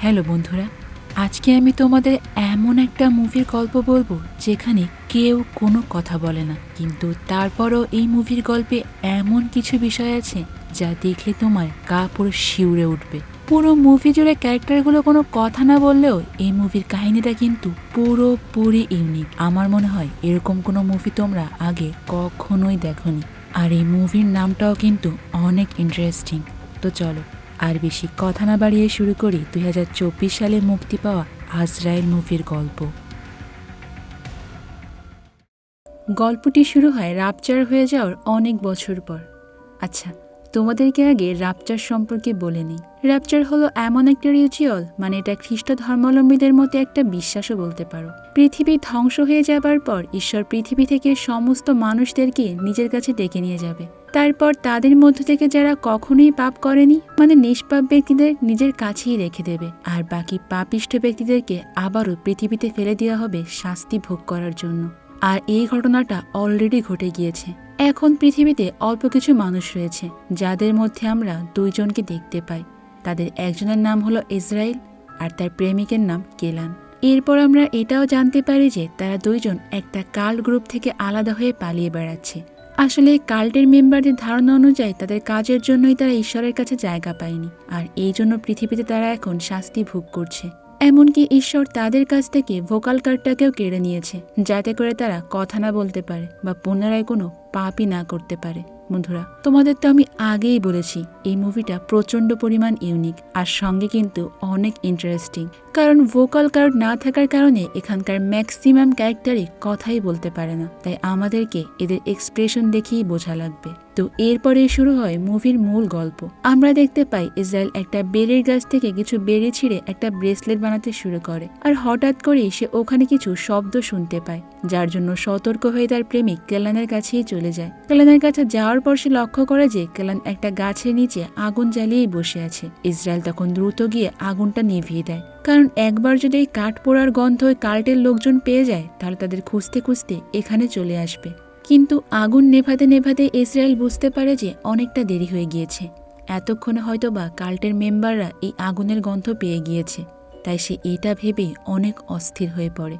Hello বন্ধুরা, আজকে আমি তোমাদের এমন একটা মুভির গল্প বলব যেখানে কেউ কোনো কথা বলে না। কিন্তু তারপরও এই মুভির গল্পে এমন কিছু বিষয় আছে যা দেখলে তোমার গা পুরো শিউরে উঠবে। পুরো মুভি জুড়ে ক্যারেক্টারগুলো কোনো কথা না বললেও এই মুভির কাহিনীটা কিন্তু পুরোপুরি ইউনিক। আমার মনে হয় এরকম কোনো মুভি তোমরা আগে কখনোই দেখোনি। আর এই মুভির নামটাও কিন্তু অনেক ইন্টারেস্টিং তো চলো আর বেশি কথা না বাড়িয়ে শুরু করি দু হাজার চব্বিশ সালে মুক্তি পাওয়া আজরায়েল মুভির গল্প। গল্পটি শুরু হয় রাপচার হয়ে যাওয়ার অনেক বছর পর। আচ্ছা তোমাদেরকে আগে রাপচার সম্পর্কে বলে নিই। র্যাপচার হলো এমন একটা রিচুয়াল মানে এটা খ্রিস্ট ধর্মাবলম্বীদের মতো একটা বিশ্বাসও বলতে পারো। পৃথিবী ধ্বংস হয়ে যাবার পর ঈশ্বর পৃথিবী থেকে সমস্ত মানুষদেরকে নিজের কাছে ডেকে নিয়ে যাবে। তারপর তাদের মধ্য থেকে যারা কখনোই পাপ করেনি মানে নিষ্পাপ ব্যক্তিদের নিজের কাছেই রেখে দেবে। আর বাকি পাপিষ্ঠ ব্যক্তিদেরকে আবারও পৃথিবীতে ফেলে দেওয়া হবে শাস্তি ভোগ করার জন্য। আর এই ঘটনাটা অলরেডি ঘটে গিয়েছে। এখন পৃথিবীতে অল্প কিছু মানুষ রয়েছে, যাদের মধ্যে আমরা দুইজনকে দেখতে পাই। তাদের একজনের নাম হলো ইসরায়েল আর তার প্রেমিকের নাম কেলান। এরপর আমরা এটাও জানতে পারি যে তারা দুইজন একটা কাল গ্রুপ থেকে আলাদা হয়ে পালিয়ে বেড়াচ্ছে। আসলে কাল্টের মেম্বারদের ধারণা অনুযায়ী তাদের কাজের জন্যই তারা ঈশ্বরের কাছে জায়গা পায়নি, আর এই জন্য পৃথিবীতে তারা এখন শাস্তি ভোগ করছে। এমনকি ঈশ্বর তাদের কাছ থেকে ভোকাল কার্ডটাকেও কেড়ে নিয়েছে, যাতে করে তারা কথা না বলতে পারে বা পুনরায় কোনো পাপই না করতে পারে। বন্ধুরা, তোমাদের তো আমি আগেই বলেছি, এই মুভিটা প্রচণ্ড পরিমাণ ইউনিক, আর সঙ্গে কিন্তু অনেক ইন্টারেস্টিং কারণ ভোকাল কার্ড না থাকার কারণে এখানকার ম্যাক্সিমাম ক্যারেক্টারই কথাই বলতে পারে না। তাই আমাদেরকে এদের এক্সপ্রেশন দেখেই বোঝা লাগবে। তো এরপরে শুরু হয় মুভির মূল গল্প। আমরা দেখতে পাই ইসরায়েল একটা বেরির গাছ থেকে কিছু বেরি ছিঁড়ে একটা ব্রেসলেট বানাতে শুরু করে। আর হঠাৎ করেই সে ওখানে কিছু শব্দ শুনতে পায়, যার জন্য সতর্ক হয়ে তার প্রেমিক কেলানের কাছেই চলে যায়। কেলানের কাছে যাওয়ার পর সে লক্ষ্য করে যে কেলান একটা গাছের নিচে আগুন জ্বালিয়েই বসে আছে। ইসরায়েল তখন দ্রুত গিয়ে আগুনটা নিভিয়ে দেয়। কারণ একবার যদি এই কাঠ পোড়ার গন্ধ ওই কাল্টের লোকজন পেয়ে যায় তাহলে তাদের খুঁজতে খুঁজতে এখানে চলে আসবে। কিন্তু আগুন নেভাতে নেভাতে ইসরায়েল বুঝতে পারে যে অনেকটা দেরি হয়ে গিয়েছে। এতক্ষণে হয়তো বা কাল্টের মেম্বাররা এই আগুনের গন্ধ পেয়ে গিয়েছে, তাই সে এটা ভেবে অনেক অস্থির হয়ে পড়ে।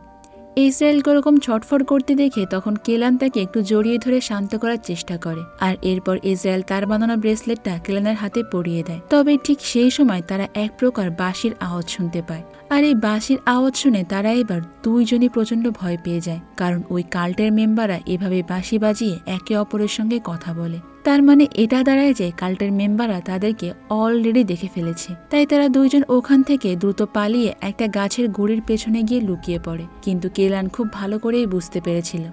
ইসরায়েলকে ওরকম ছটফট করতে দেখে তখন কেলান তাকে একটু জড়িয়ে ধরে শান্ত করার চেষ্টা করে। আর এরপর ইসরায়েল তার বানানো ব্রেসলেটটা কেলানের হাতে পরিয়ে দেয়। তবে ঠিক সেই সময় তারা এক প্রকার বাঁশির আওয়াজ শুনতে পায়। আর এই বাঁশির আওয়াজ শুনে তারা এবার দুইজনই প্রচণ্ড ভয় পেয়ে যায়, কারণ ওই কাল্টের মেম্বাররা এভাবে বাঁশি বাজিয়ে একে অপরের সঙ্গে কথা বলে। তার মানে এটা দাঁড়ায় যে কাল্টের মেম্বাররা তাদেরকে অলরেডি দেখে ফেলেছে। তাই তারা দুইজন ওখান থেকে দ্রুত পালিয়ে একটা গাছের গুড়ির পেছনে গিয়ে লুকিয়ে পড়ে। কিন্তু কেলান খুব ভালো করেই বুঝতে পেরেছিল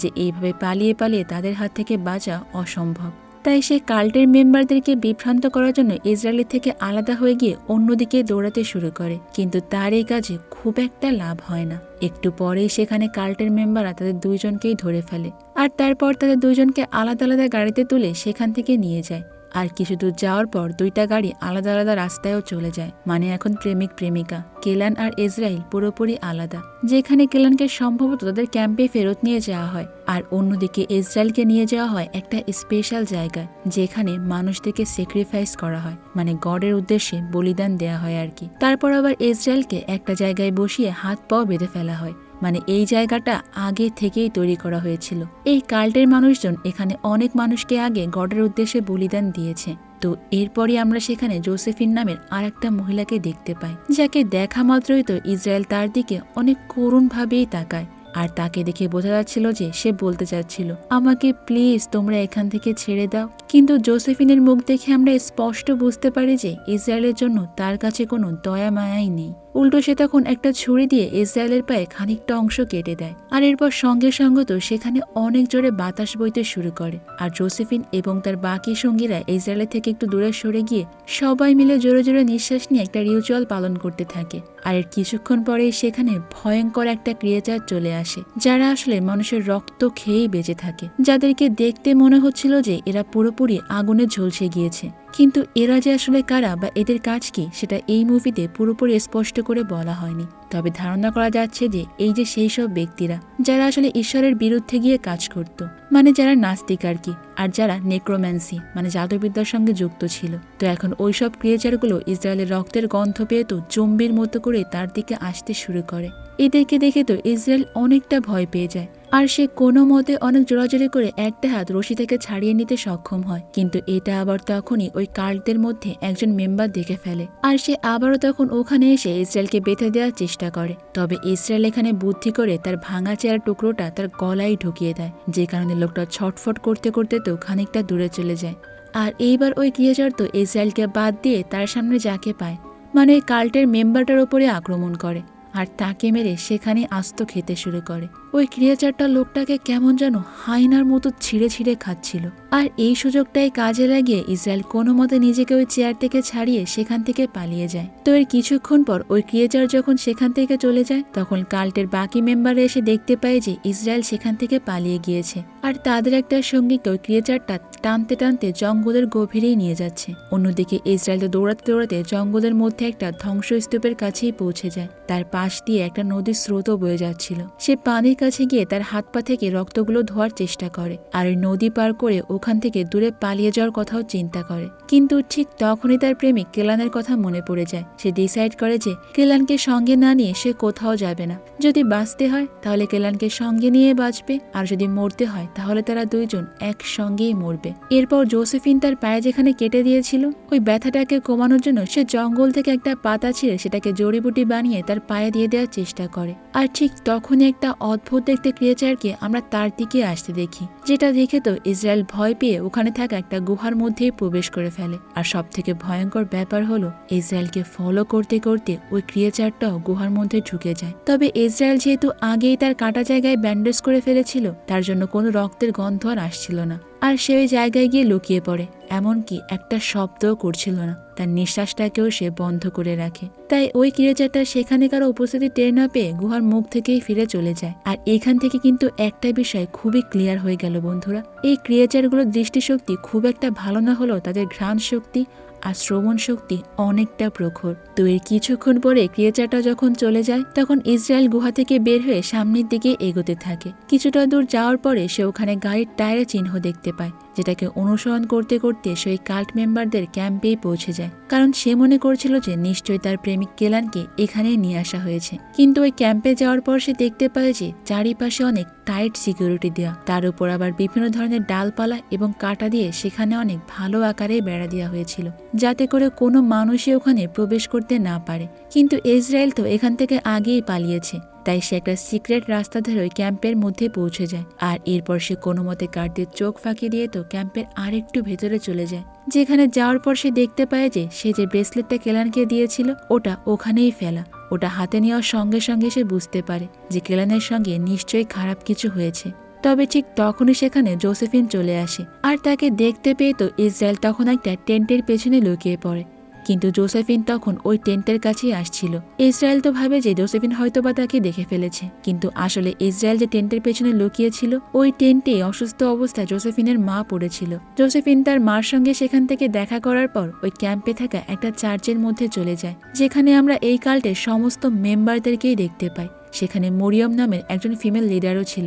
যে এইভাবে পালিয়ে পালিয়ে তাদের হাত থেকে বাঁচা অসম্ভব। তাই সে কাল্টের মেম্বারদেরকে বিভ্রান্ত করার জন্য ইসরায়েল থেকে আলাদা হয়ে গিয়ে অন্যদিকে দৌড়াতে শুরু করে। কিন্তু তার এই কাজে খুব একটা লাভ হয় না। একটু পরেই সেখানে কাল্টের মেম্বাররা তাদের দুইজনকেই ধরে ফেলে। আর তারপর তাদের দুইজনকে আলাদা আলাদা গাড়িতে তুলে সেখান থেকে নিয়ে যায়। আর কিছু দূর যাওয়ার পর দুইটা গাড়ি আলাদা আলাদা রাস্তায়ও চলে যায়। মানে এখন প্রেমিক প্রেমিকা। কেলান আর ইসরায়েল পুরোপুরি আলাদা। যেখানে কেলানকে সম্ভবত তাদের ক্যাম্পে ফেরত নিয়ে যাওয়া হয়। আর অন্যদিকে ইসরায়েলকে নিয়ে যাওয়া হয় একটা স্পেশাল জায়গায়, যেখানে মানুষদেরকে স্যাক্রিফাইস করা হয়। মানে গডের উদ্দেশ্যে বলিদান দেয়া হয় আর কি। তারপর আবার ইসরায়েলকে একটা জায়গায় বসিয়ে হাত পাও বেঁধে ফেলা হয়। মানে এই জায়গাটা আগে থেকেই তৈরি করা হয়েছিল। এই কাল্টের মানুষজন এখানে অনেক মানুষকে আগে গডের উদ্দেশ্যে বলিদান দিয়েছে। তো এরপরই আমরা সেখানে জোসেফিন নামের আর একটা মহিলাকে দেখতে পাই, যাকে দেখা মাত্রই তো ইসরায়েল তার দিকে অনেক করুণভাবেই তাকায়। আর তাকে দেখে বোঝা যাচ্ছিল যে সে বলতে চাচ্ছিল, আমাকে প্লিজ তোমরা এখান থেকে ছেড়ে দাও। কিন্তু জোসেফিনের মুখ দেখে আমরা স্পষ্ট বুঝতে পারি যে ইসরায়েলের জন্য তার কাছে কোনো দয়া মায়াই নেই। উল্টো সে তখন একটা ছুরি দিয়ে ইসরায়েলের পায়ে খানিকটা অংশ কেটে দেয়। আর এরপর সঙ্গে সঙ্গে তো সেখানে অনেক জোরে বাতাস বইতে শুরু করে। আর জোসেফিন এবং তার বাকি সঙ্গীরা ইসরায়েলের থেকে একটু দূরে সরে গিয়ে সবাই মিলে জোরে জোরে নিঃশ্বাস নিয়ে একটা রিচুয়াল পালন করতে থাকে। আর এর কিছুক্ষণ পরেই সেখানে ভয়ঙ্কর একটা ক্রিয়েচার চলে আসে, যারা আসলে মানুষের রক্ত খেয়েই বেঁচে থাকে। যাদেরকে দেখতে মনে হচ্ছিল যে এরা পুরোপুরি আগুনে ঝলসে গিয়েছে। কিন্তু এরা যে আসলে কারা বা এদের কাজ কি, সেটা এই মুভিতে পুরোপুরি স্পষ্ট করে বলা হয়নি। তবে ধারণা করা যাচ্ছে যে, এই যে সেই সব ব্যক্তিরা, যারা আসলে ঈশ্বরের বিরুদ্ধে গিয়ে কাজ করত। মানে যারা নাস্তিক আর কি, আর যারা নেক্রোম্যান্সি মানে জাদুবিদ্যার সঙ্গে যুক্ত ছিল। তো এখন ওইসব ক্রিয়েচারগুলো ইসরায়েলের রক্তের গন্ধ পেয়ে তো জম্বির মতো করে তার দিকে আসতে শুরু করে। এদেরকে দেখে তো ইসরায়েল অনেকটা ভয় পেয়ে যায়। আর সে কোনো মতে অনেক জোরাজোরি করে একটা হাত রশি থেকে ছাড়িয়ে নিতে সক্ষম হয়। কিন্তু এটা আবার তখনই ওই কার্ডদের মধ্যে একজন মেম্বার দেখে ফেলে। আর সে আবারও তখন ওখানে এসে ইসরায়েলকে বেঁধে দেওয়ার চেষ্টা করে। তবে ইসরায়েল এখানে বুদ্ধি করে তার ভাঙা চেয়ার টুকরোটা তার গলায় ঢুকিয়ে দেয়, যে কারণে লোকটা ছটফট করতে করতে তো খানিকটা দূরে চলে যায়। আর এইবার ওই ক্রিয়েচার তো ইসরায়েলকে বাদ দিয়ে তার সামনে যাকে পায় মানে কাল্টের মেম্বারটার ওপরে আক্রমণ করে। আর তাকে মেরে সেখানে আস্ত খেতে শুরু করে। ওই ক্রিয়েচারটা লোকটাকে কেমন যেন হাইনার মতো ছিঁড়ে ছিঁড়ে খাচ্ছিল। আর এই সুযোগটাই কাজে লাগিয়ে ইসরায়েল কোনো মতে নিজেকে ওই চেয়ার থেকে ছাড়িয়ে সেখান থেকে পালিয়ে যায়। তো এর কিছুক্ষণ পর ওই ক্রিয়েচার যখন সেখান থেকে চলে যায়, তখন কাল্টের বাকি মেম্বাররা এসে দেখতে পায় যে ইসরায়েল সেখান থেকে পালিয়ে গিয়েছে। আর তাদের একটা সঙ্গীকে ওই ক্রিয়েচারটা টানতে টানতে জঙ্গলের গভীরেই নিয়ে যাচ্ছে। অন্যদিকে ইসরায়েল দৌড়াতে দৌড়াতে জঙ্গলের মধ্যে একটা ধ্বংসস্তূপের কাছেই পৌঁছে যায়। তার পাশ দিয়ে একটা নদীর স্রোতও বয়ে যাচ্ছিল। সে পানির কাছে গিয়ে তার হাত পা থেকে রক্তগুলো ধোয়ার চেষ্টা করে আর নদী পার করে ওখান থেকে দূরে পালিয়ে যাওয়ার কথাও চিন্তা করে। কিন্তু ঠিক তখনই তার প্রেমিক কেলানের কথা মনে পড়ে যায়। সে ডিসাইড করে যে কেলানকে সঙ্গে না নিয়ে সে কোথাও যাবে না। যদি বাঁচতে হয়, তাহলে কেলানকে সঙ্গে নিয়ে বাঁচবে। আর যদি মরতে হয়, তাহলে তারা দুইজন একসঙ্গেই মরবে। এরপর জোসেফিন তার পায়ে যেখানে কেটে দিয়েছিল, ওই ব্যথাটাকে কমানোর জন্য সে জঙ্গল থেকে একটা পাতা ছিঁড়ে সেটাকে জড়িবুটি বানিয়ে তার পায়ে দিয়ে দেওয়ার চেষ্টা করে। আর ঠিক তখনই একটা অদ্ভুত দেখতে ক্রিয়েচারকে আমরা তার দিকে আসতে দেখি, যেটা দেখে তো ইসরায়েল ভয় পেয়ে ওখানে থাকা একটা গুহার মধ্যেই প্রবেশ করে ফেলে। আর সব থেকে ভয়ঙ্কর ব্যাপার হলো, ইসরায়েলকে ফলো করতে করতে ওই ক্রিয়েচারটাও গুহার মধ্যে ঢুকে যায়। তবে ইসরায়েল যেহেতু আগেই তার কাটা জায়গায় ব্যান্ডেজ করে ফেলেছিল, তার জন্য কোনো রক্তের গন্ধ আর আসছিল না। আর সে ওই জায়গায় গিয়ে লুকিয়ে পড়ে। এমনকি একটা শব্দও করছিল না। তার নিঃশ্বাসটাকেও সে বন্ধ করে রাখে। তাই ওই ক্রিয়েচারটা সেখানে কারও উপস্থিতি টের না পেয়ে গুহার মুখ থেকেই ফিরে চলে যায়। আর এখান থেকে কিন্তু একটা বিষয় খুবই ক্লিয়ার হয়ে গেল বন্ধুরা। এই ক্রিয়েচারগুলোর দৃষ্টিশক্তি খুব একটা ভালো না হলেও তাদের ঘ্রাণ শক্তি আর শ্রবণ শক্তি অনেকটা প্রখর। তো এর কিছুক্ষণ পরে ক্রিয়েচারটা যখন চলে যায়, তখন ইসরায়েল গুহা থেকে বের হয়ে সামনের দিকে এগোতে থাকে। কিছুটা দূর যাওয়ার পরে সে ওখানে গাড়ির টায়ারের চিহ্ন দেখতে পায়। যেটাকে অনুসরণ করতে করতে সেই কাল্ট মেম্বারদের ক্যাম্পেই পৌঁছে যায়। কারণ সে মনে করছিল যে নিশ্চয়ই তার প্রেমিক কেলানকে এখানেই নিয়ে আসা হয়েছে। কিন্তু ওই ক্যাম্পে যাওয়ার পর সে দেখতে পায় যে চারিপাশে অনেক টাইট সিকিউরিটি দেওয়া। তার উপর আবার বিভিন্ন ধরনের ডালপালা এবং কাটা দিয়ে সেখানে অনেক ভালো আকারে বেড়া দেওয়া হয়েছিল, যাতে করে কোনো মানুষই ওখানে প্রবেশ করতে না পারে। কিন্তু ইসরায়েল তো এখান থেকে আগেই পালিয়েছে। তাই সে একটা সিক্রেট রাস্তা ধরে ওই ক্যাম্পের মধ্যে পৌঁছে যায়। আর এরপর সে কোনো মতে গার্ডদের চোখ ফাঁকি দিয়ে তো ক্যাম্পের আরেকটু ভেতরে চলে যায়। যেখানে যাওয়ার পর সে দেখতে পায় যে সে যে ব্রেসলেটটা কেলানকে দিয়েছিল, ওটা ওখানেই ফেলা। ওটা হাতে নেওয়ার সঙ্গে সঙ্গে সে বুঝতে পারে যে কেলানের সঙ্গে নিশ্চয়ই খারাপ কিছু হয়েছে। তবে ঠিক তখনই সেখানে জোসেফিন চলে আসে। আর তাকে দেখতে পেয়ে তো ইসরায়েল তখন একটা টেন্টের পেছনে লুকিয়ে পড়ে। কিন্তু জোসেফিন তখন ওই টেন্টের কাছেই আসছিল। ইসরায়েল তো ভাবে যে জোসেফিন হয়তোবা তাকে দেখে ফেলেছে, কিন্তু আসলে ইসরায়েল যে টেন্টের পেছনে লুকিয়েছিল, ওই টেন্টে অসুস্থ অবস্থায় জোসেফিনের মা পড়েছিল। জোসেফিন তার মার সঙ্গে সেখান থেকে দেখা করার পর ওই ক্যাম্পে থাকা একটা চার্চের মধ্যে চলে যায়, যেখানে আমরা এই কাল্টের সমস্ত মেম্বারদেরকেই দেখতে পাই। সেখানে মরিয়ম নামের একজন ফিমেল লিডারও ছিল,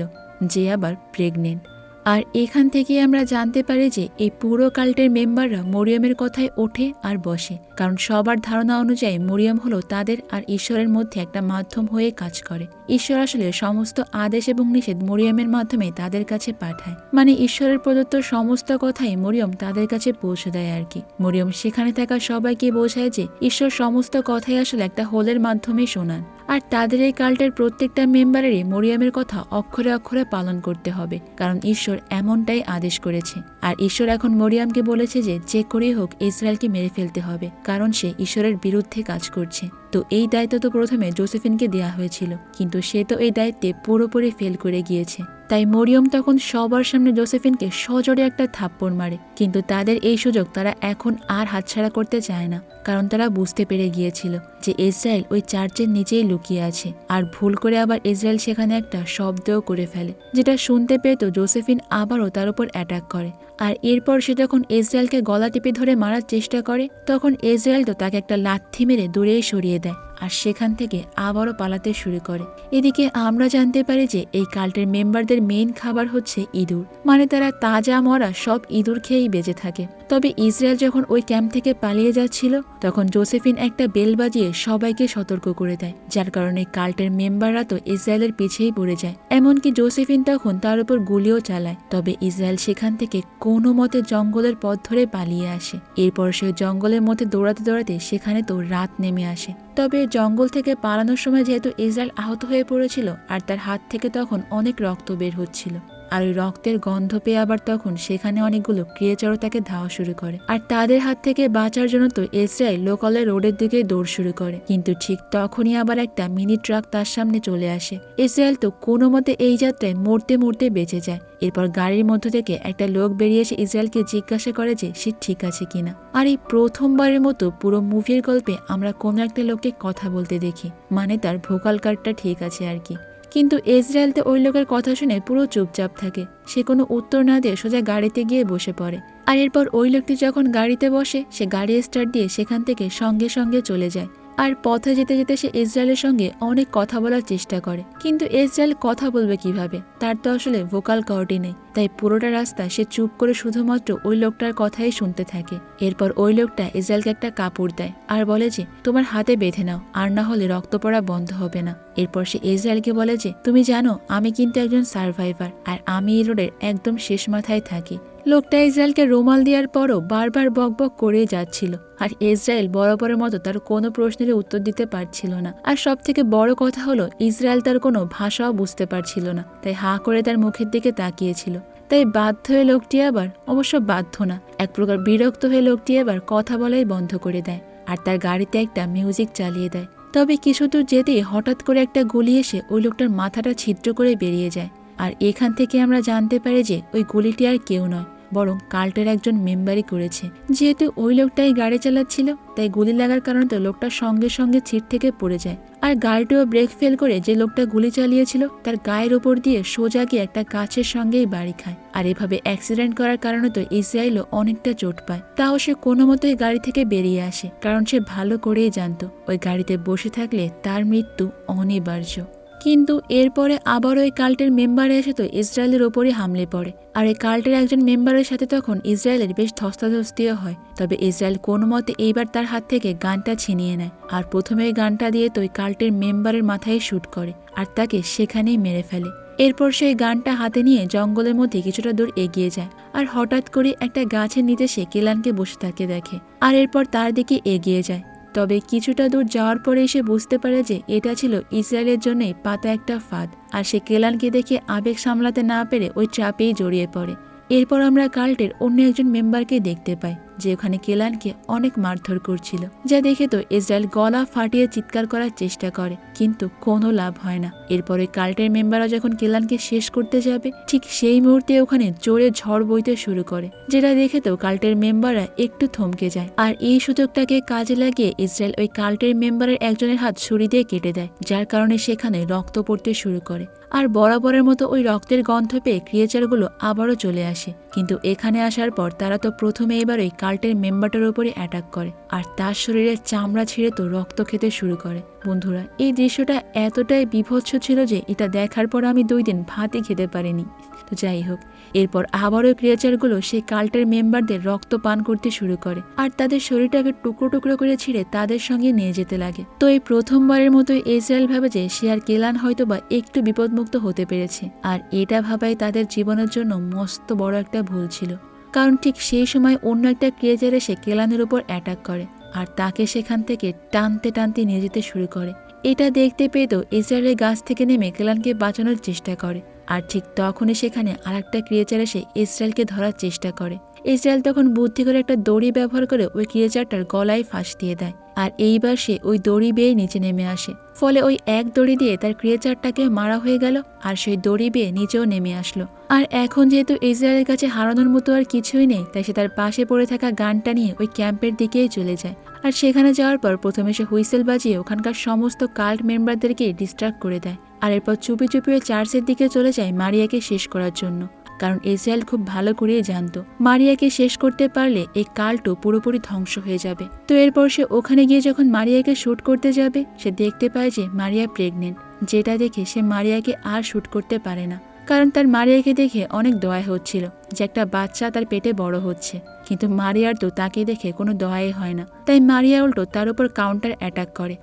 যে আবার প্রেগনেন্ট। আর এখান থেকে আমরা জানতে পারি যে এই পুরো কাল্টের মেম্বাররা মরিয়মের কথায় ওঠে আর বসে। কারণ সবার ধারণা অনুযায়ী মরিয়ম হলো তাদের আর ঈশ্বরের মধ্যে একটা মাধ্যম হয়ে কাজ করে। ঈশ্বর আসলে সমস্ত আদেশ এবং নিষেধ মরিয়মের মাধ্যমে তাদের কাছে পাঠায়। মানে ঈশ্বরের প্রদত্ত সমস্ত কথাই মরিয়ম তাদের কাছে পৌঁছে দেয় আর কি। মরিয়ম সেখানে থাকা সবাইকে বোঝায় যে ঈশ্বর সমস্ত কথাই আসলে একটা হোলের মাধ্যমে শোনান। আর তাদের এই কাল্টের প্রত্যেকটা মেম্বারেরই মরিয়ামের কথা অক্ষরে অক্ষরে পালন করতে হবে। কারণ ঈশ্বর এমনটাই আদেশ করেছে। আর ঈশ্বর এখন মরিয়ামকে বলেছে যে যে করেই হোক, ইসরায়েলকে মেরে ফেলতে হবে, কারণ সে ঈশ্বরের বিরুদ্ধে কাজ করছে। তো এই দায়িত্ব তো প্রথমে জোসেফিনকে দেওয়া হয়েছিল, কিন্তু সে তো এই দায়িত্বে পুরোপুরি ফেল করে গিয়েছে। তাই মরিয়ম তখন সবার সামনে জোসেফিনকে সজোরে একটা থাপ্পড় মারে। কিন্তু তাদের এই সুযোগ তারা এখন আর হাতছাড়া করতে চায় না, কারণ তারা বুঝতে পেরে গিয়েছিল যে ইসরায়েল ওই চার্চের নিচেই লুকিয়ে আছে আর ভুল করে আবার ইসরায়েল সেখানে একটা শব্দও করে ফেলে, যেটা শুনতে পেয়ে তো জোসেফিন আবারও তার উপর অ্যাটাক করে। আর এরপর সে যখন ইসরায়েলকে গলা টিপে ধরে মারার চেষ্টা করে, তখন ইসরায়েল তো তাকে একটা লাথি মেরে দূরেই সরিয়ে দেয় আর সেখান থেকে আবারও পালাতে শুরু করে। এদিকে আমরা জানতে পারি যে এই কাল্টের মেম্বারদের মেইন খাবার হচ্ছে ইঁদুর। মানে তারা তাজা মরা সব ইঁদুর খেয়েই বেঁচে থাকে। তবে ইসরায়েল যখন ওই ক্যাম্প থেকে পালিয়ে যাচ্ছিল, তখন জোসেফিন একটা বেল বাজিয়ে সবাইকে সতর্ক করে দেয়, যার কারণে কাল্টের মেম্বাররা তো ইসরায়েলের পিছেই পড়ে যায়। এমনকি জোসেফিন তখন তার উপর গুলিও চালায়। তবে ইসরায়েল সেখান থেকে কোনো মতে জঙ্গলের পথ ধরে পালিয়ে আসে। এরপর সে জঙ্গলের মধ্যে দৌড়াতে দৌড়াতে সেখানে তো রাত নেমে আসে। তবে জঙ্গল থেকে পালানোর সময় যেহেতু ইসরায়েল আহত হয়ে পড়েছিল, আর তার হাত থেকে তখন অনেক রক্ত বের হচ্ছিল। আর ওই রক্তের গন্ধ পেয়ে আবার তখন সেখানে অনেকগুলো ক্রিয়েচারও তাকে ধাওয়া শুরু করে। আর তাদের হাত থেকে বাঁচার জন্য তো ইসরায়েল লোকালের রোডের দিকে দৌড় শুরু করে। কিন্তু ঠিক তখনই আবার একটা মিনি ট্রাক তার সামনে চলে আসে। ইসরায়েল তো কোনো মতে এই যাত্রায় মরতে মরতে বেঁচে যায়। এরপর গাড়ির মধ্য থেকে একটা লোক বেরিয়ে এসে ইসরায়েলকে জিজ্ঞাসা করে যে সে ঠিক আছে কিনা। আর এই প্রথমবারের মতো পুরো মুভির গল্পে আমরা কোনো একটা লোককে কথা বলতে দেখি। মানে তার ভোকাল কার্ডটা ঠিক আছে আর কি। কিন্তু ইসরায়েল তো ওই লোকের কথা শুনে পুরো চুপচাপ থাকে। সে কোনো উত্তর না দিয়ে সোজা গাড়িতে গিয়ে বসে পড়ে। আর এরপর ওই লোকটি যখন গাড়িতে বসে, সে গাড়ি স্টার্ট দিয়ে সেখান থেকে সঙ্গে সঙ্গে চলে যায়। আর পথে যেতে যেতে সে ইসরায়েলের সঙ্গে অনেক কথা বলার চেষ্টা করে। কিন্তু ইসরায়েল কথা বলবে কীভাবে? তার তো আসলে ভোকাল কর্ডই নেই। তাই পুরোটা রাস্তা সে চুপ করে শুধুমাত্র ওই লোকটার কথাই শুনতে থাকে। এরপর ওই লোকটা ইসরায়েলকে একটা কাপড় দেয় আর বলে যে, তোমার হাতে বেঁধে নাও, আর না হলে রক্ত পড়া বন্ধ হবে না। এরপর সে ইসরায়েলকে বলে যে, তুমি জানো, আমি কিন্তু একজন সার্ভাইভার আর আমি এই রোডের একদম শেষ মাথায় থাকি। লোকটা ইসরায়েলকে রুমাল দেওয়ার পরও বারবার বকবক করে যাচ্ছিল। আর ইসরায়েল বরাবরের মতো তার কোনো প্রশ্নের উত্তর দিতে পারছিল না। আর সব থেকে বড় কথা হলো, ইসরায়েল তার কোনো ভাষাও বুঝতে পারছিল না। তাই হাঁ করে তার মুখের দিকে তাকিয়েছিল। তাই বাধ্য হয়ে লোকটি আবার, অবশ্য বাধ্য না, এক প্রকার বিরক্ত হয়ে লোকটি আবার কথা বলাই বন্ধ করে দেয়। আর তার গাড়িতে একটা মিউজিক চালিয়ে দেয়। তবে কিছু দূর যেতেই হঠাৎ করে একটা গুলি এসে ওই লোকটার মাথাটা ছিদ্র করে বেরিয়ে যায়। আর এখান থেকে আমরা জানতে পারি যে ওই গুলিটি আর কেউ নয়, বরং কাল্টের একজন মেম্বারই করেছে। যেহেতু ওই লোকটাই গাড়ি চালাচ্ছিল, তাই গুলি লাগার কারণে তো লোকটা সঙ্গে সঙ্গে ছিট থেকে পড়ে যায়। আর গাড়িটিও ব্রেক ফেল করে যে লোকটা গুলি চালিয়েছিল, তার গায়ের ওপর দিয়ে সোজা গিয়ে একটা গাছের সঙ্গেই বাড়ি খায়। আর এভাবে অ্যাক্সিডেন্ট করার কারণে তো ইসরায়েলও অনেকটা চোট পায়। তাও সে কোনো মতোই গাড়ি থেকে বেরিয়ে আসে, কারণ সে ভালো করেই জানতো, ওই গাড়িতে বসে থাকলে তার মৃত্যু অনিবার্য। কিন্তু এরপরে আবার ওই কাল্টের মেম্বার এসে তো ইসরায়েলের ওপরই হামলে পড়ে। আর এই কাল্টের একজন মেম্বারের সাথে তখন ইসরায়েলের বেশ ধস্তাধস্তিও হয়। তবে ইসরায়েল কোনো মতে এইবার তার হাত থেকে গানটা ছিনিয়ে নেয়। আর প্রথমে ওই গানটা দিয়ে তো ওই কাল্টের মেম্বারের মাথায় শ্যুট করে আর তাকে সেখানেই মেরে ফেলে। এরপর সেই গানটা হাতে নিয়ে জঙ্গলের মধ্যে কিছুটা দূর এগিয়ে যায়। আর হঠাৎ করে একটা গাছের নিচে সে কেলানকে বসে থাকে দেখে। আর এরপর তার দিকে এগিয়ে যায়। তবে কিছুটা দূর যাওয়ার পরে এসে বুঝতে পারে যে এটা ছিল ইসরায়েলের জন্য পাতা একটা ফাঁদ, আর সে কেলানকে দেখে আবেগ সামলাতে না পেরে ওই চাপেই জড়িয়ে পড়ে। এরপর আমরা কাল্টের অন্য একজন মেম্বারকে দেখতে পাই। যে ওখানে কেলানকে অনেক মারধর করছিল। যা দেখে তো ইসরায়েল গলা ফাটিয়ে চিৎকার করার চেষ্টা করে, কিন্তু কোনো লাভ হয় না। এরপরে কাল্টের মেম্বাররা যখন কেলানকে শেষ করতে যাবে, ঠিক সেই মুহূর্তে ওখানে জোরে ঝড় বইতে শুরু করে। যেটা দেখে তো কাল্টের মেম্বাররা একটু থমকে যায়। আর এই সুযোগটাকে কাজে লাগিয়ে ইসরায়েল ওই কাল্টের মেম্বারের একজনের হাত ছুরি দিয়ে কেটে দেয়, যার কারণে সেখানে রক্ত পড়তে শুরু করে। আর বরাবরের মতো ওই রক্তের গন্ধ পেয়ে ক্রিয়েচারগুলো আবারও চলে আসে। কিন্তু এখানে আসার পর তারা তো প্রথমে এবার ওই কাল্টের মেম্বারটার উপরে অ্যাটাক করে। আর তার শরীরে চামড়া ছিঁড়ে তো রক্ত খেতে শুরু করে। বন্ধুরা, এই দৃশ্যটা এতটাই বিভৎস ছিল যে এটা দেখার পর আমি দুই দিন ভাতই খেতে পারিনি। তো যাই হোক, এরপর আবারও ক্রিয়েচারগুলো সেই কাল্টের মেম্বারদের রক্ত পান করতে শুরু করে আর তাদের শরীরটাকে টুকরো টুকরো করে ছিঁড়ে তাদের সঙ্গে নিয়ে যেতে লাগে। তো এই প্রথমবারের মতো ইসরায়েল ভাবে যে সে আর কেলান হয়তো বা একটু বিপদমুক্ত হতে পেরেছে আর এটা ভাবাই তাদের জীবনের জন্য মস্ত বড় একটা ভুল ছিল। কারণ ঠিক সেই সময় অন্য একটা ক্রিয়েচার এসে কেলানের উপর অ্যাটাক করে আর তাকে সেখান থেকে টানতে টানতে নিয়ে যেতে শুরু করে। এটা দেখতে পেয়ে তো ইসরায়েলের গাছ থেকে নেমে কেলানকে বাঁচানোর চেষ্টা করে। আর ঠিক তখনই সেখানে আর একটা ক্রিয়েচার এসে ইসরায়েলকে ধরার চেষ্টা করে। ইসরায়েল তখন বুদ্ধি করে একটা দড়ি ব্যবহার করে ওই ক্রিয়েচারটার গলায় ফাঁস দিয়ে দেয়। আর এইবার সে ওই দড়ি বেয়ে নিচে নেমে আসে। ফলে ওই এক দড়ি দিয়ে তার ক্রিয়েচারটাকে মারা হয়ে গেল আর সেই দড়ি বেয়ে নিচেও নেমে আসলো। আর এখন যেহেতু ইসরায়েলের কাছে হারানোর মতো আর কিছুই নেই, তাই সে তার পাশে পড়ে থাকা গানটা নিয়ে ওই ক্যাম্পের দিকেই চলে যায়। আর সেখানে যাওয়ার পর প্রথমে সে হুইসেল বাজিয়ে ওখানকার সমস্ত কাল্ট মেম্বারদেরকে ডিস্ট্রাক্ট করে দেয়। আর এরপর চুপি চুপি ওই চার্চের দিকে চলে যায় মারিয়াকে শেষ করার জন্য। কারণ এসিয়াল খুব ভালো করেই জানত। মারিয়াকে শেষ করতে পারলে এই কালটো পুরোপুরি ধ্বংস হয়ে যাবে। তো এরপর সে ওখানে গিয়ে যখন মারিয়াকে শ্যুট করতে যাবে, সে দেখতে পায় যে মারিয়া প্রেগনেন্ট যেটা দেখে সে মারিয়াকে আর শ্যুট করতে পারে না। কারণ তার মারিয়াকে দেখে অনেক দয়া হচ্ছিল যে একটা বাচ্চা তার পেটে বড় হচ্ছে। কিন্তু মারিয়ার তো তাকে দেখে কোনো দয়াই হয় না। তাই মারিয়া উল্টো তার উপর কাউন্টার অ্যাটাক করে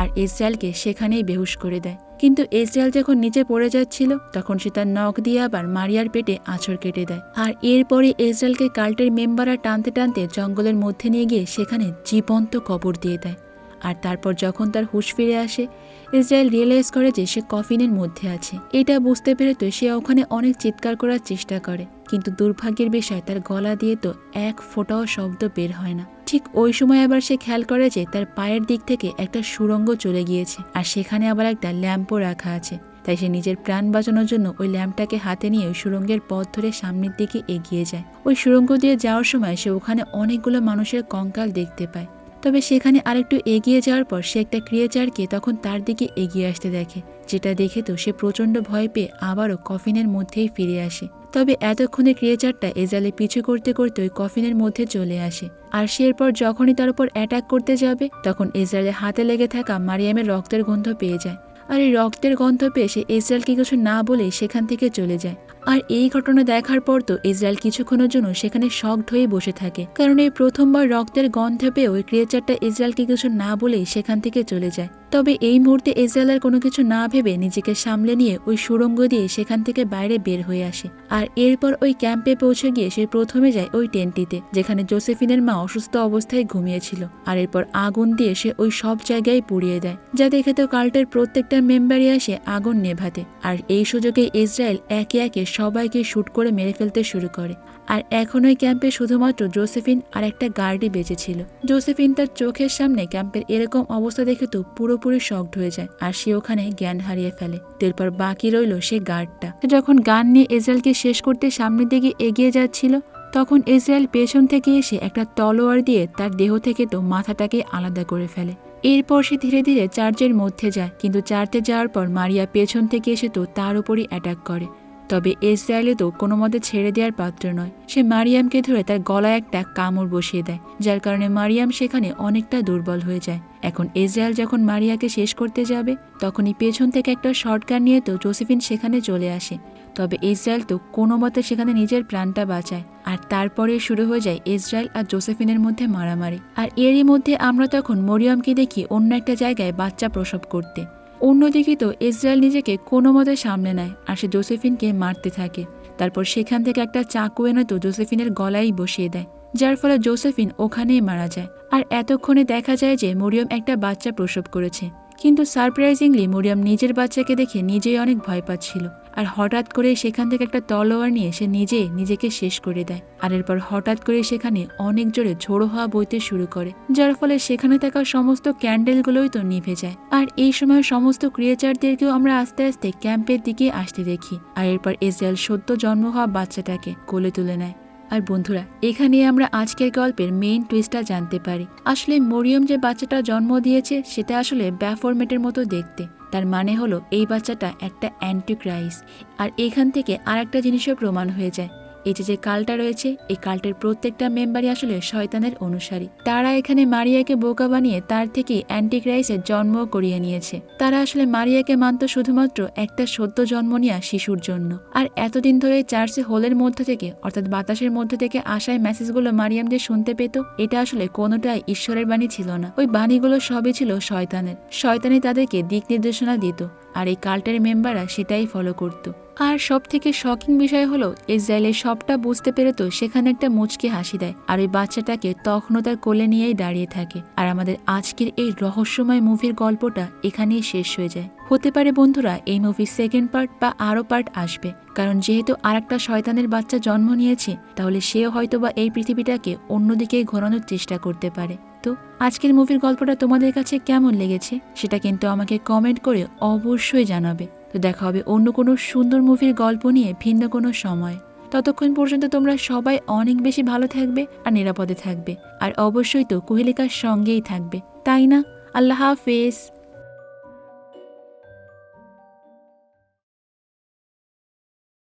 আর ইসরায়েলকে সেখানেই বেহুশ করে দেয়। কিন্তু ইসরায়েল যখন নিচে পড়ে যাচ্ছিল, তখন সে তার নখ দিয়ে আবার মারিয়ার পেটে আঁচড় কেটে দেয়। আর এরপরে ইসরায়েলকে কাল্টের মেম্বাররা টানতে টানতে জঙ্গলের মধ্যে নিয়ে গিয়ে সেখানে জীবন্ত কবর দিয়ে দেয়। আর তারপর যখন তার হুশ ফিরে আসে ইসরায়েল রিয়েলাইজ করে যে সে কফিনের মধ্যে আছে। এটা বুঝতে পেরে তো সে ওখানে অনেক চিৎকার করার চেষ্টা করে। কিন্তু দুর্ভাগ্যের বিষয়, তার গলা দিয়ে তো এক ফোঁটাও শব্দ বের হয় না। ঠিক ওই সময় আবার সে খেয়াল করে যে তার পায়ের দিক থেকে একটা সুড়ঙ্গ চলে গিয়েছে আর সেখানে আবার একটা ল্যাম্পও রাখা আছে। তাই সে নিজের প্রাণ বাঁচানোর জন্য ওই ল্যাম্পটাকে হাতে নিয়ে ওই সুড়ঙ্গের পথ ধরে সামনের দিকে এগিয়ে যায়। ওই সুড়ঙ্গ দিয়ে যাওয়ার সময় সে ওখানে অনেকগুলো মানুষের কঙ্কাল দেখতে পায়। তবে সেখানে আরেকটু এগিয়ে যাওয়ার পর সে একটা ক্রিয়েচারকে তখন তার দিকে এগিয়ে আসতে দেখে। যেটা দেখে তো সে প্রচণ্ড ভয় পেয়ে আবারও কফিনের মধ্যেই ফিরে আসে। তবে এতক্ষণে ক্রিয়েচারটা এজালে পিছু করতে করতে ওই কফিনের মধ্যে চলে আসে। আর সে এরপর যখনই তার উপর অ্যাটাক করতে যাবে, তখন ইসরায়েলের হাতে লেগে থাকা মারিয়ামের রক্তের গন্ধ পেয়ে যায়। আর এই রক্তের গন্ধ পেয়ে সে ইসরায়েলকে কিছু না বলেই সেখান থেকে চলে যায়। আর এই ঘটনা দেখার পর তো ইসরায়েল কিছুক্ষণের জন্য সেখানে শকড হয়ে বসে থাকে। কারণ এই প্রথমবার রক্তের গন্ধে পেয়ে ওই ক্রিয়েচারটা ইসরায়েলকে কিছু না বলেই সেখান থেকে চলে যায়। তবে এই মুহূর্তে ইসরায়েলের কোনো কিছু না ভেবে নিজেকে সামলে নিয়ে ওই সুড়ঙ্গ দিয়ে সেখান থেকে বাইরে বের হয়ে আসে। আর এরপর ওই ক্যাম্পে পৌঁছে গিয়ে সে প্রথমে যায় ওই টেন্টটিতে, যেখানে জোসেফিনের মা অসুস্থ অবস্থায় ঘুমিয়েছিল। আর এরপর আগুন দিয়ে সে ওই সব জায়গায় পুড়িয়ে দেয়, যা দেখে তো কাল্টের প্রত্যেকটা মেম্বারই আসে আগুন নেভাতে। আর এই সুযোগে ইসরায়েল একে একে সবাইকে শ্যুট করে মেরে ফেলতে শুরু করে। আর এখন ওই ক্যাম্পে শুধুমাত্র জোসেফিন আর একটা গার্ডই বেঁচে ছিল। জোসেফিন তার চোখের সামনে ক্যাম্পের এরকম অবস্থা দেখে তো পুরোপুরি শকড হয়ে যায় আর সে ওখানে জ্ঞান হারিয়ে ফেলে। এরপর বাকি রইল সে গার্ডটা। যখন গান নিয়ে এজরায়েলকে শেষ করতে সামনের দিকে এগিয়ে যাচ্ছিল, তখন ইসরায়েল পেছন থেকে এসে একটা তলোয়ার দিয়ে তার দেহ থেকে তো মাথাটাকে আলাদা করে ফেলে। এরপর সে ধীরে ধীরে চার্চের মধ্যে যায়, কিন্তু চার্চে যাওয়ার পর মারিয়া পেছন থেকে এসে তো তার উপরই অ্যাটাক করে। তবে ইসরায়েলে তো কোনো মতে ছেড়ে দেওয়ার পাত্র নয়। সে মারিয়ামকে ধরে তার গলায় একটা কামড় বসিয়ে দেয়, যার কারণে মারিয়াম সেখানে অনেকটা দুর্বল হয়ে যায়। এখন ইসরায়েল যখন মারিয়াকে শেষ করতে যাবে, তখনই পেছন থেকে একটা শর্টকাট নিয়ে তো জোসেফিন সেখানে চলে আসে। তবে ইসরায়েল তো কোনো মতে সেখানে নিজের প্রাণটা বাঁচায়। আর তারপরে শুরু হয়ে যায় ইসরায়েল আর জোসেফিনের মধ্যে মারামারি। আর এরই মধ্যে আমরা তখন মরিয়মকে দেখি অন্য একটা জায়গায় বাচ্চা প্রসব করতে। অন্যদিকে তো ইসরায়েল নিজেকে কোনো মতে সামলে নেয় আর সে জোসেফিনকে মারতে থাকে। তারপর সেখান থেকে একটা চাকু এনে তো জোসেফিনের গলায় বসিয়ে দেয়, যার ফলে জোসেফিন ওখানেই মারা যায়। আর এতক্ষণে দেখা যায় যে মরিয়ম একটা বাচ্চা প্রসব করেছে। কিন্তু সারপ্রাইজিংলি মরিয়ম নিজের বাচ্চাকে দেখে নিজেই অনেক ভয় পাচ্ছিল। আর হঠাৎ করে সেখান থেকে একটা তলোয়ার নিয়ে সে নিজে নিজেকে শেষ করে দেয়। আর এরপর হঠাৎ করে সেখানে অনেক জোরে ঝোড়ো হওয়া বইতে শুরু করে, যার ফলে সেখানে থাকা সমস্ত ক্যান্ডেলগুলোই তো নিভে যায়। আর এই সময় সমস্ত ক্রিয়েচারদেরকেও আমরা আস্তে আস্তে ক্যাম্পের দিকে আসতে দেখি। আর এরপর ইসরায়েল সদ্য জন্ম হওয়া বাচ্চাটাকে কোলে তুলে নেয়। আর বন্ধুরা এখানে আমরা আজকের গল্পের মেইন টুইস্টটা জানতে পারি। আসলে মরিয়ম যে বাচ্চাটা জন্ম দিয়েছে, সেটা আসলে ব্যাফরমেটের মতো দেখতে। তার মানে হলো এই বাচ্চাটা একটা অ্যান্টিক্রাইস আর এখান থেকে আর একটা জিনিসও প্রমাণ হয়ে যায়। এই যে কালটা রয়েছে, এই কাল্টের প্রত্যেকটা মেম্বারই আসলে শয়তানের অনুসারী। তারা এখানে মারিয়াকে বোকা বানিয়ে তার থেকে অ্যান্টিক্রাইসের জন্ম করিয়ে নিয়েছে। তারা আসলে মারিয়াকে মানত শুধুমাত্র একটা সদ্য জন্ম নেওয়া শিশুর জন্য। আর এতদিন ধরে চার্চে হোলের মধ্যে থেকে, অর্থাৎ বাতাসের মধ্যে থেকে আসায় মেসেজগুলো মারিয়াম যে শুনতে পেত, এটা আসলে কোনোটাই ঈশ্বরের বাণী ছিল না। ওই বাণীগুলো সবই ছিল শয়তানের। শয়তানি তাদেরকে দিক নির্দেশনা দিত, আর এই কাল্টের মেম্বাররা সেটাই ফলো করত। আর সব থেকে শকিং বিষয় হলো ইসরায়েলে সবটা বুঝতে পেরে তো সেখানে একটা মুচকে হাসি দেয় আর ওই বাচ্চাটাকে তখনও তার কোলে নিয়েই দাঁড়িয়ে থাকে। আর আমাদের আজকের এই রহস্যময় মুভির গল্পটা এখানেই শেষ হয়ে যায়। হতে পারে বন্ধুরা, এই মুভির সেকেন্ড পার্ট বা আরও পার্ট আসবে। কারণ যেহেতু আর একটা শয়তানের বাচ্চা জন্ম নিয়েছে, তাহলে সেও হয়তো বা এই পৃথিবীটাকে অন্যদিকে ঘোরানোর চেষ্টা করতে পারে। তো আজকের মুভির গল্পটা তোমাদের কাছে কেমন লেগেছে, সেটা কিন্তু আমাকে কমেন্ট করে অবশ্যই জানাবে। তো দেখা হবে অন্য কোনো সুন্দর মুভির গল্প নিয়ে ভিন্ন কোনো সময়। ততক্ষণ পর্যন্ত তোমরা সবাই অনেক বেশি ভালো থাকবে আর নিরাপদে থাকবে। আর অবশ্যই তো কুহেলিকার সঙ্গেই থাকবে। তাই না? আল্লাহ হাফেজ।